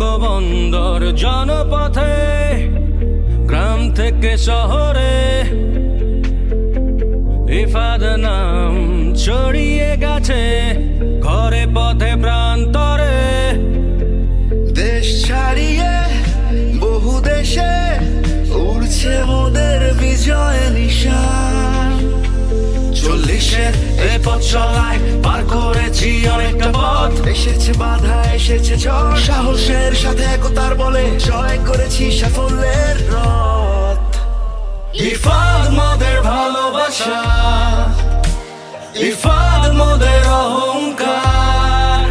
বন্দর জনপথে, গ্রাম থেকে শহরে। ইফাদ নাম ছড়িয়ে গেছে, ঘরে পথে প্রান্তরে। দেশ ছাড়িয়ে বহু দেশে উড়ছে মোদের বিজয় নিশান। চল্লিশের এ পথ চলায় পার করেছি অনেকটা পথ। এসেছে বাধা এসেছে ঝড় সাহসের সাথে একতার বলে জয় করেছি সাফল্যের রথ। ইফাদ মোদের ভালোবাসা ইফাদ মোদের অহংকার।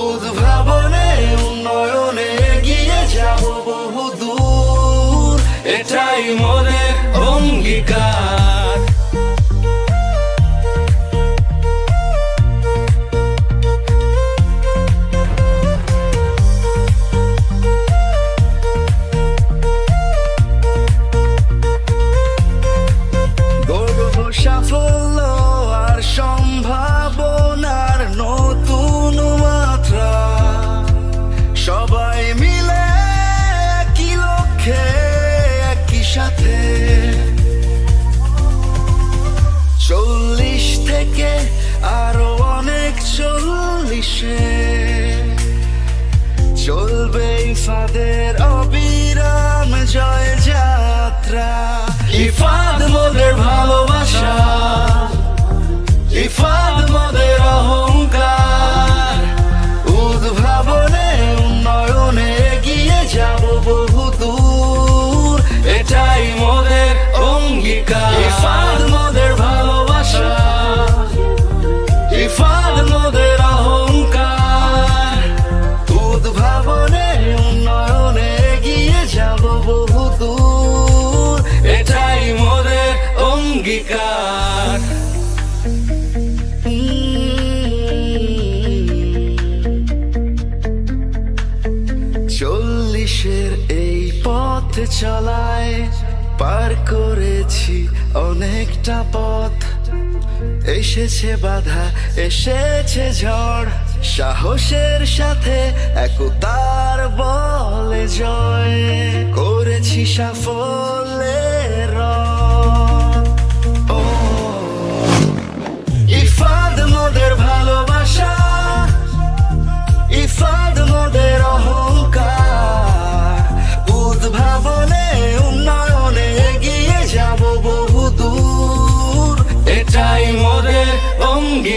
উদ্ভাবনে উন্নয়নে এগিয়ে যাব বহু দূর এটাই মোদের অঙ্গীকার। চলবে ফাদের অঙ্গীকার চল্লিশের এই পথ চলায় পার করেছি অনেকটা পথ। এসেছে বাধা, এসেছে ঝড়, সাহসের সাথে একতার বলে জয়। করেছি সাফল্যের